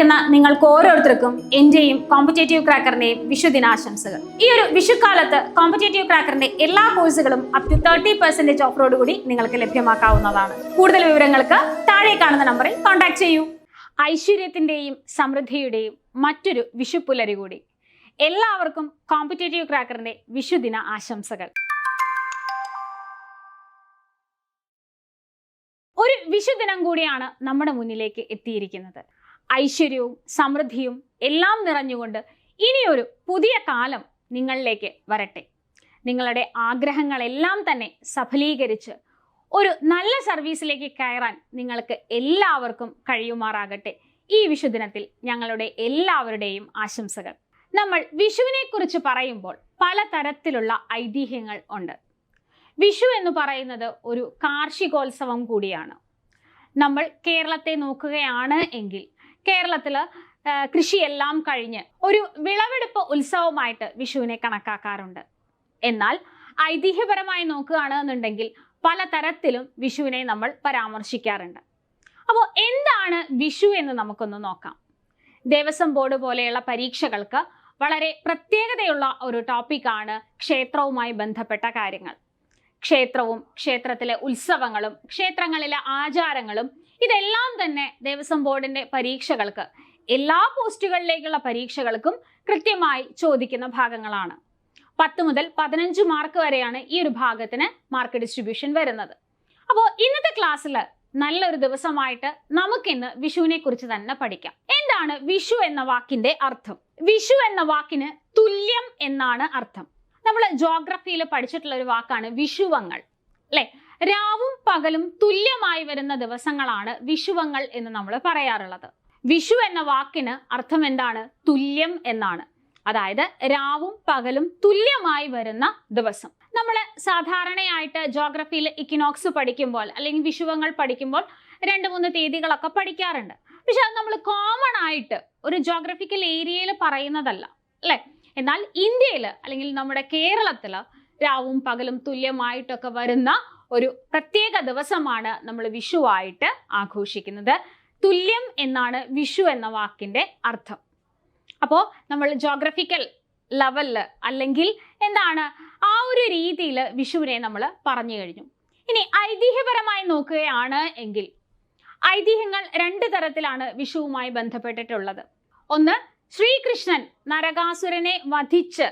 കേൾക്കുന്ന നിങ്ങൾക്ക് ഓരോരുത്തർക്കും എന്റെയും കോമ്പറ്റേറ്റീവ് ക്രാക്കറിന്റെയും വിഷുദിനാശംസകൾ. ഈ ഒരു വിഷുക്കാലത്ത് കോമ്പറ്റേറ്റീവ് ക്രാക്കറിന്റെ എല്ലാ കോഴ്സുകളും അപ് ടു തേർട്ടി പെർസെന്റേജ് ഓഫറോട് കൂടി നിങ്ങൾക്ക് ലഭ്യമാക്കാവുന്നതാണ്. കൂടുതൽ വിവരങ്ങൾക്ക് താഴെ കാണുന്ന നമ്പറിൽ കോൺടാക്ട് ചെയ്യൂ. ഐശ്വര്യത്തിന്റെയും സമൃദ്ധിയുടെയും മറ്റൊരു വിഷുപ്പുലരി കൂടി. എല്ലാവർക്കും കോമ്പറ്റേറ്റീവ് ക്രാക്കറിന്റെ വിഷുദിന ആശംസകൾ. ഒരു വിഷുദിനം കൂടിയാണ് നമ്മുടെ മുന്നിലേക്ക് എത്തിയിരിക്കുന്നത്. ഐശ്വര്യവും സമൃദ്ധിയും എല്ലാം നിറഞ്ഞുകൊണ്ട് ഇനിയൊരു പുതിയ കാലം നിങ്ങളിലേക്ക് വരട്ടെ. നിങ്ങളുടെ ആഗ്രഹങ്ങളെല്ലാം തന്നെ സഫലീകരിച്ച് ഒരു നല്ല സർവീസിലേക്ക് കയറാൻ നിങ്ങൾക്ക് എല്ലാവർക്കും കഴിയുമാറാകട്ടെ. ഈ വിഷുദിനത്തിൽ ഞങ്ങളുടെ എല്ലാവരുടെയും ആശംസകൾ. നമ്മൾ വിഷുവിനെ കുറിച്ച് പറയുമ്പോൾ പലതരത്തിലുള്ള ഐതിഹ്യങ്ങൾ ഉണ്ട്. വിഷു എന്ന് പറയുന്നത് ഒരു കാർഷികോത്സവം കൂടിയാണ്. നമ്മൾ കേരളത്തെ നോക്കുകയാണ് എങ്കിൽ കേരളത്തിൽ കൃഷിയെല്ലാം കഴിഞ്ഞ് ഒരു വിളവെടുപ്പ് ഉത്സവമായിട്ട് വിഷുവിനെ കണക്കാക്കാറുണ്ട്. എന്നാൽ ഐതിഹ്യപരമായി നോക്കുകയാണെന്നുണ്ടെങ്കിൽ പലതരത്തിലും വിഷുവിനെ നമ്മൾ പരാമർശിക്കാറുണ്ട്. അപ്പോൾ എന്താണ് വിഷു എന്ന് നമുക്കൊന്ന് നോക്കാം. ദേവസ്വം ബോർഡ് പോലെയുള്ള പരീക്ഷകൾക്ക് വളരെ പ്രത്യേകതയുള്ള ഒരു ടോപ്പിക്കാണ് ക്ഷേത്രവുമായി ബന്ധപ്പെട്ട കാര്യങ്ങൾ. ക്ഷേത്രവും ക്ഷേത്രത്തിലെ ഉത്സവങ്ങളും ക്ഷേത്രങ്ങളിലെ ആചാരങ്ങളും ഇതെല്ലാം തന്നെ ദേവസ്വം ബോർഡിന്റെ പരീക്ഷകൾക്ക് എല്ലാ പോസ്റ്റുകളിലേക്കുള്ള പരീക്ഷകൾക്കും കൃത്യമായി ചോദിക്കുന്ന ഭാഗങ്ങളാണ്. പത്ത് മുതൽ പതിനഞ്ച് മാർക്ക് വരെയാണ് ഈ ഒരു ഭാഗത്തിന് മാർക്ക് ഡിസ്ട്രിബ്യൂഷൻ വരുന്നത്. അപ്പോൾ ഇന്നത്തെ ക്ലാസ്സിൽ നല്ലൊരു ദിവസമായിട്ട് നമുക്കിന്ന് വിഷുവിനെ കുറിച്ച് തന്നെ പഠിക്കാം. എന്താണ് വിഷു എന്ന വാക്കിന്റെ അർത്ഥം? വിഷു എന്ന വാക്കിന് തുല്യം എന്നാണ് അർത്ഥം. നമ്മൾ ജോഗ്രഫിയിൽ പഠിച്ചിട്ടുള്ള ഒരു വാക്കാണ് വിഷുവങ്ങൾ. അല്ലെ? രാവും പകലും തുല്യമായി വരുന്ന ദിവസങ്ങളാണ് വിഷുവങ്ങൾ എന്ന് നമ്മൾ പറയാറുള്ളത്. വിഷു എന്ന വാക്കിന് അർത്ഥം എന്താണ്? തുല്യം എന്നാണ്. അതായത് രാവും പകലും തുല്യമായി വരുന്ന ദിവസം. നമ്മൾ സാധാരണയായിട്ട് ജോഗ്രഫിയിൽ ഇക്കിനോക്സ് പഠിക്കുമ്പോൾ അല്ലെങ്കിൽ വിഷുവങ്ങൾ പഠിക്കുമ്പോൾ രണ്ട് മൂന്ന് തീയതികളൊക്കെ പഠിക്കാറുണ്ട്. പക്ഷെ അത് നമ്മൾ കോമൺ ആയിട്ട് ഒരു ജോഗ്രഫിക്കൽ ഏരിയയിൽ പറയുന്നതല്ല അല്ലേ? എന്നാൽ ഇന്ത്യയിൽ അല്ലെങ്കിൽ നമ്മുടെ കേരളത്തിൽ രാവും പകലും തുല്യമായിട്ടൊക്കെ വരുന്ന ഒരു പ്രത്യേക ദിവസമാണ് നമ്മൾ വിഷുവായിട്ട് ആഘോഷിക്കുന്നത്. തുല്യം എന്നാണ് വിഷു എന്ന വാക്കിന്റെ അർത്ഥം. അപ്പോൾ നമ്മൾ ജോഗ്രഫിക്കൽ ലെവലിൽ അല്ലെങ്കിൽ എന്താണ് ആ ഒരു രീതിയിൽ വിഷുവിനെ നമ്മൾ പറഞ്ഞു കഴിഞ്ഞു. ഇനി ഐതിഹ്യപരമായി നോക്കുകയാണ് എങ്കിൽ ഐതിഹ്യങ്ങൾ രണ്ട് തരത്തിലാണ് വിഷുവുമായി ബന്ധപ്പെട്ടിട്ടുള്ളത്. ഒന്ന് ശ്രീകൃഷ്ണൻ നരകാസുരനെ വധിച്ച്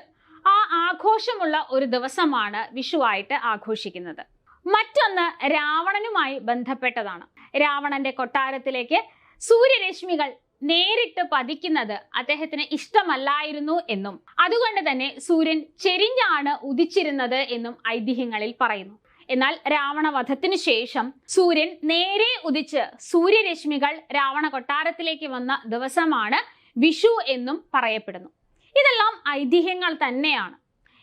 ആ ആഘോഷമുള്ള ഒരു ദിവസമാണ് വിഷുവായിട്ട് ആഘോഷിക്കുന്നത്. മറ്റൊന്ന് രാവണനുമായി ബന്ധപ്പെട്ടതാണ്. രാവണന്റെ കൊട്ടാരത്തിലേക്ക് സൂര്യരശ്മികൾ നേരിട്ട് പതിക്കുന്നത് അദ്ദേഹത്തിന് ഇഷ്ടമല്ലായിരുന്നു എന്നും അതുകൊണ്ട് തന്നെ സൂര്യൻ ചെരിഞ്ഞാണ് ഉദിച്ചിരുന്നത് എന്നും ഐതിഹ്യങ്ങളിൽ പറയുന്നു. എന്നാൽ രാവണവധത്തിനു ശേഷം സൂര്യൻ നേരെ ഉദിച്ച് സൂര്യരശ്മികൾ രാവണ കൊട്ടാരത്തിലേക്ക് വന്ന ദിവസമാണ് വിഷു എന്നും പറയപ്പെടുന്നു. ഇതെല്ലാം ഐതിഹ്യങ്ങൾ തന്നെയാണ്.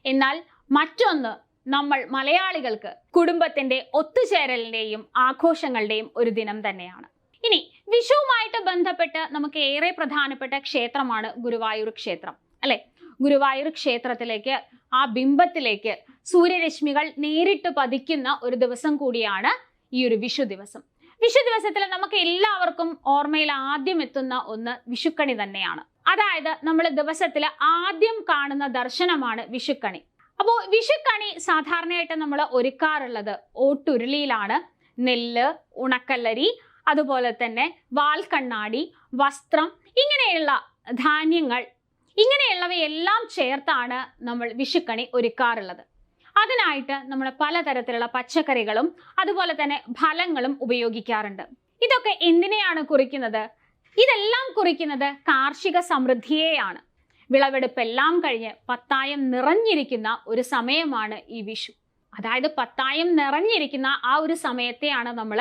എന്നാൽ മറ്റൊന്ന് നമ്മൾ മലയാളികൾക്ക് കുടുംബത്തിന്റെ ഒത്തുചേരലിന്റെയും ആഘോഷങ്ങളുടെയും ഒരു ദിനം തന്നെയാണ്. ഇനി വിഷുവുമായിട്ട് ബന്ധപ്പെട്ട് നമുക്ക് ഏറെ പ്രധാനപ്പെട്ട ക്ഷേത്രമാണ് ഗുരുവായൂർ ക്ഷേത്രം. അല്ലെ? ഗുരുവായൂർ ക്ഷേത്രത്തിലേക്ക് ആ ബിംബത്തിലേക്ക് സൂര്യരശ്മികൾ നേരിട്ട് പതിക്കുന്ന ഒരു ദിവസം കൂടിയാണ് ഈ ഒരു വിഷു ദിവസം. വിഷു ദിവസത്തിൽ നമുക്ക് എല്ലാവർക്കും ഓർമ്മയിൽ ആദ്യം എത്തുന്ന ഒന്ന് വിഷുക്കണി തന്നെയാണ്. അതായത് നമ്മൾ ദിവസത്തിൽ ആദ്യം കാണുന്ന ദർശനമാണ് വിഷുക്കണി. അപ്പോൾ വിഷുക്കണി സാധാരണയായിട്ട് നമ്മൾ ഒരുക്കാറുള്ളത് ഓട്ടുരുളിയിലാണ്. നെല്ല് ഉണക്കല്ലരി അതുപോലെ തന്നെ വാൽക്കണ്ണാടി വസ്ത്രം ഇങ്ങനെയുള്ള ധാന്യങ്ങൾ ഇങ്ങനെയുള്ളവയെല്ലാം ചേർത്താണ് നമ്മൾ വിഷുക്കണി ഒരുക്കാറുള്ളത്. അതിനായിട്ട് നമ്മൾ പലതരത്തിലുള്ള പച്ചക്കറികളും അതുപോലെ തന്നെ ഫലങ്ങളും ഉപയോഗിക്കാറുണ്ട്. ഇതൊക്കെ എന്തിനെയാണ് കുറിക്കുന്നത്? ഇതെല്ലാം കുറിക്കുന്നത് കാർഷിക സമൃദ്ധിയെയാണ്. വിളവെടുപ്പെല്ലാം കഴിഞ്ഞ് പത്തായം നിറഞ്ഞിരിക്കുന്ന ഒരു സമയമാണ് ഈ വിഷു. അതായത് പത്തായം നിറഞ്ഞിരിക്കുന്ന ആ ഒരു സമയത്തെയാണ് നമ്മൾ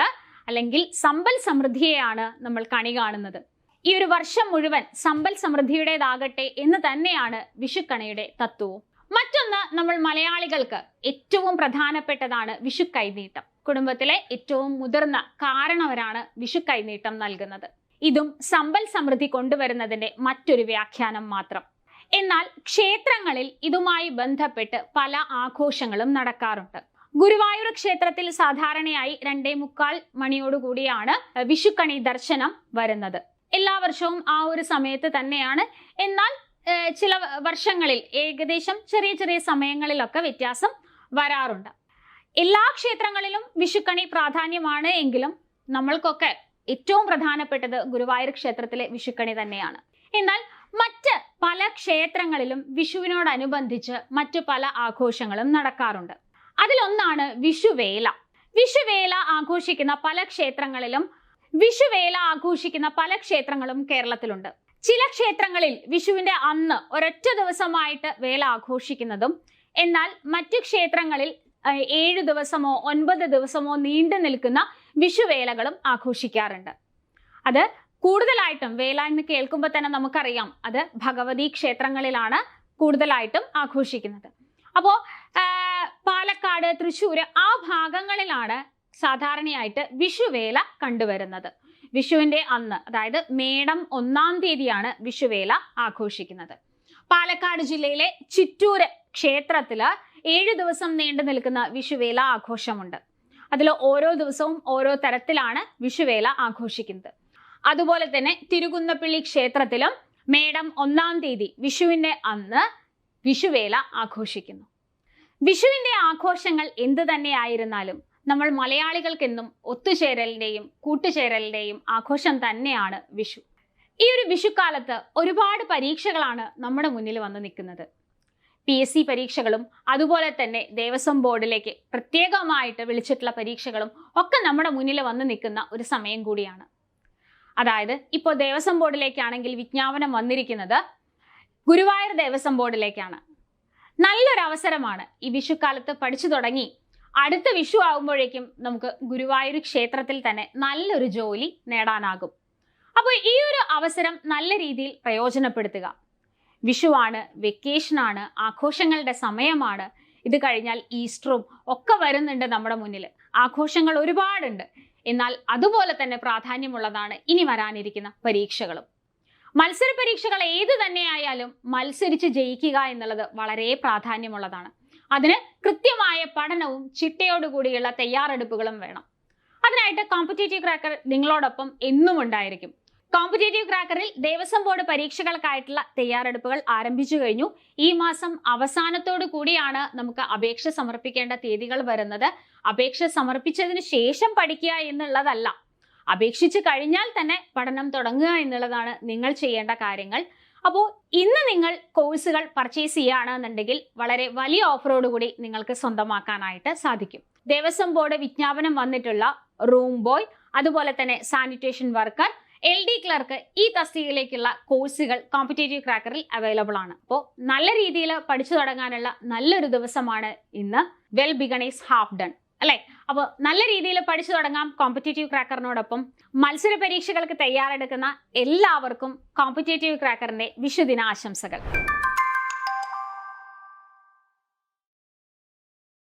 അല്ലെങ്കിൽ സമ്പൽ സമൃദ്ധിയെയാണ് നമ്മൾ കണി കാണുന്നത്. ഈ ഒരു വർഷം മുഴുവൻ സമ്പൽ സമൃദ്ധിയുടേതാകട്ടെ എന്ന് തന്നെയാണ് വിഷുക്കണിയുടെ തത്വവും. മറ്റൊന്ന് നമ്മൾ മലയാളികൾക്ക് ഏറ്റവും പ്രധാനപ്പെട്ടതാണ് വിഷു കൈനീട്ടം കുടുംബത്തിലെ ഏറ്റവും മുതിർന്ന കാരണവരാണ് വിഷു കൈനീട്ടം നൽകുന്നത്. ഇതും സമ്പൽ സമൃദ്ധി കൊണ്ടുവരുന്നതിന്റെ മറ്റൊരു വ്യാഖ്യാനം മാത്രം. എന്നാൽ ക്ഷേത്രങ്ങളിൽ ഇതുമായി ബന്ധപ്പെട്ട് പല ആഘോഷങ്ങളും നടക്കാറുണ്ട്. ഗുരുവായൂർ ക്ഷേത്രത്തിൽ സാധാരണയായി രണ്ടേ മുക്കാൽ മണിയോടുകൂടിയാണ് വിഷുക്കണി ദർശനം വരുന്നത്. എല്ലാ വർഷവും ആ ഒരു സമയത്ത് തന്നെയാണ്. എന്നാൽ ചില വർഷങ്ങളിൽ ഏകദേശം ചെറിയ ചെറിയ സമയങ്ങളിലൊക്കെ വ്യത്യാസം വരാറുണ്ട്. എല്ലാ ക്ഷേത്രങ്ങളിലും വിഷുക്കണി പ്രാധാന്യമാണ് എങ്കിലും നമ്മൾക്കൊക്കെ ഏറ്റവും പ്രധാനപ്പെട്ടത് ഗുരുവായൂർ ക്ഷേത്രത്തിലെ വിഷുക്കണി തന്നെയാണ്. എന്നാൽ മറ്റ് പല ക്ഷേത്രങ്ങളിലും വിഷുവിനോടനുബന്ധിച്ച് മറ്റു പല ആഘോഷങ്ങളും നടക്കാറുണ്ട്. അതിലൊന്നാണ് വിഷുവേല. വിഷുവേല ആഘോഷിക്കുന്ന പല ക്ഷേത്രങ്ങളിലും വിഷുവേല ആഘോഷിക്കുന്ന പല ക്ഷേത്രങ്ങളും കേരളത്തിലുണ്ട്. ചില ക്ഷേത്രങ്ങളിൽ വിഷുവിന്റെ അന്ന് ഒരൊറ്റ ദിവസമായിട്ട് വേല ആഘോഷിക്കുന്നതും എന്നാൽ മറ്റു ക്ഷേത്രങ്ങളിൽ ഏഴു ദിവസമോ ഒൻപത് ദിവസമോ നീണ്ടു നിൽക്കുന്ന വിഷുവേലകളും ആഘോഷിക്കാറുണ്ട്. അത് കൂടുതലായിട്ടും വേല എന്ന് കേൾക്കുമ്പോൾ തന്നെ നമുക്കറിയാം അത് ഭഗവതി ക്ഷേത്രങ്ങളിലാണ് കൂടുതലായിട്ടും ആഘോഷിക്കുന്നത്. അപ്പോൾ പാലക്കാട് തൃശ്ശൂർ ആ ഭാഗങ്ങളിലാണ് സാധാരണയായിട്ട് വിഷുവേല കണ്ടുവരുന്നത്. വിഷുവിന്റെ അന്ന് അതായത് മേടം ഒന്നാം തീയതിയാണ് വിഷുവേല ആഘോഷിക്കുന്നത്. പാലക്കാട് ജില്ലയിലെ ചിറ്റൂര് ക്ഷേത്രത്തിൽ ഏഴ് ദിവസം നീണ്ടു നിൽക്കുന്ന വിഷുവേല ആഘോഷമുണ്ട്. അതിൽ ഓരോ ദിവസവും ഓരോ തരത്തിലാണ് വിഷുവേല ആഘോഷിക്കുന്നത്. അതുപോലെ തന്നെ തിരുകുന്നപ്പള്ളി ക്ഷേത്രത്തിലും മേടം ഒന്നാം തീയതി വിഷുവിന്റെ അന്ന് വിഷുവേല ആഘോഷിക്കുന്നു. വിഷുവിന്റെ ആഘോഷങ്ങൾ എന്തു തന്നെയായിരുന്നാലും നമ്മൾ മലയാളികൾക്കെന്നും ഒത്തുചേരലിന്റെയും കൂട്ടുചേരലിന്റെയും ആഘോഷം തന്നെയാണ് വിഷു. ഈ ഒരു വിഷുക്കാലത്ത് ഒരുപാട് പരീക്ഷകളാണ് നമ്മുടെ മുന്നിൽ വന്ന് നിൽക്കുന്നത്. പി എസ് സി പരീക്ഷകളും അതുപോലെ തന്നെ ദേവസ്വം ബോർഡിലേക്ക് പ്രത്യേകമായിട്ട് വിളിച്ചിട്ടുള്ള പരീക്ഷകളും ഒക്കെ നമ്മുടെ മുന്നിൽ വന്ന് നിൽക്കുന്ന ഒരു സമയം കൂടിയാണ്. അതായത് ഇപ്പോൾ ദേവസ്വം ബോർഡിലേക്കാണെങ്കിൽ വിജ്ഞാപനം വന്നിരിക്കുന്നത് ഗുരുവായൂർ ദേവസ്വം ബോർഡിലേക്കാണ്. നല്ലൊരു അവസരമാണ് ഈ വിഷുക്കാലത്ത് പഠിച്ചു തുടങ്ങി അടുത്ത വിഷു ആകുമ്പോഴേക്കും നമുക്ക് ഗുരുവായൂർ ക്ഷേത്രത്തിൽ തന്നെ നല്ലൊരു ജോലി നേടാനാകും. അപ്പോൾ ഈ ഒരു അവസരം നല്ല രീതിയിൽ പ്രയോജനപ്പെടുത്തുക. വിഷുവാണ് വെക്കേഷനാണ് ആഘോഷങ്ങളുടെ സമയമാണ്. ഇത് കഴിഞ്ഞാൽ ഈസ്റ്ററും ഒക്കെ വരുന്നുണ്ട് നമ്മുടെ മുന്നിൽ. ആഘോഷങ്ങൾ ഒരുപാടുണ്ട്. എന്നാൽ അതുപോലെ തന്നെ പ്രാധാന്യമുള്ളതാണ് ഇനി വരാനിരിക്കുന്ന പരീക്ഷകളും. മത്സര പരീക്ഷകൾ ഏത് തന്നെയായാലും മത്സരിച്ച് ജയിക്കുക എന്നുള്ളത് വളരെ പ്രാധാന്യമുള്ളതാണ്. അതിന് കൃത്യമായ പഠനവും ചിട്ടയോടുകൂടിയുള്ള തയ്യാറെടുപ്പുകളും വേണം. അതിനായിട്ട് കോമ്പറ്റേറ്റീവ് ക്രാക്കർ നിങ്ങളോടൊപ്പം എന്നും ഉണ്ടായിരിക്കും കോമ്പറ്റേറ്റീവ് ക്രാക്കറിൽ ദേവസ്വം ബോർഡ് പരീക്ഷകൾക്കായിട്ടുള്ള തയ്യാറെടുപ്പുകൾ ആരംഭിച്ചു കഴിഞ്ഞു. ഈ മാസം അവസാനത്തോടു കൂടിയാണ് നമുക്ക് അപേക്ഷ സമർപ്പിക്കേണ്ട തീയതികൾ വരുന്നത്. അപേക്ഷ സമർപ്പിച്ചതിന് ശേഷം പഠിക്കുക എന്നുള്ളതല്ല. അപേക്ഷിച്ചു കഴിഞ്ഞാൽ തന്നെ പഠനം തുടങ്ങുക എന്നുള്ളതാണ് നിങ്ങൾ ചെയ്യേണ്ട കാര്യങ്ങൾ. അപ്പോൾ ഇന്ന് നിങ്ങൾ കോഴ്സുകൾ പർച്ചേസ് ചെയ്യുകയാണെന്നുണ്ടെങ്കിൽ വളരെ വലിയ ഓഫറോട് കൂടി നിങ്ങൾക്ക് സ്വന്തമാക്കാനായിട്ട് സാധിക്കും. ദേവസ്വം ബോർഡ് വിജ്ഞാപനം വന്നിട്ടുള്ള റൂം ബോയ് അതുപോലെ തന്നെ sanitation worker L D clerk ഈ തസ്തികയിലേക്കുള്ള കോഴ്സുകൾ കോമ്പറ്റേറ്റീവ് ക്രാക്കറിൽ അവൈലബിൾ ആണ്. അപ്പോൾ നല്ല രീതിയിൽ പഠിച്ചു തുടങ്ങാനുള്ള നല്ലൊരു ദിവസമാണ് ഇന്ന് വെൽ ബിഗണേസ് ഹാഫ് ഡൺ അല്ലേ? അപ്പോൾ നല്ല രീതിയിൽ പഠിച്ചു തുടങ്ങാം കോമ്പറ്റേറ്റീവ് ക്രാക്കറിനോടൊപ്പം മത്സര പരീക്ഷകൾക്ക് തയ്യാറെടുക്കുന്ന എല്ലാവർക്കും കോമ്പറ്റേറ്റീവ് ക്രാക്കറിന്റെ വിഷുദിന ആശംസകൾ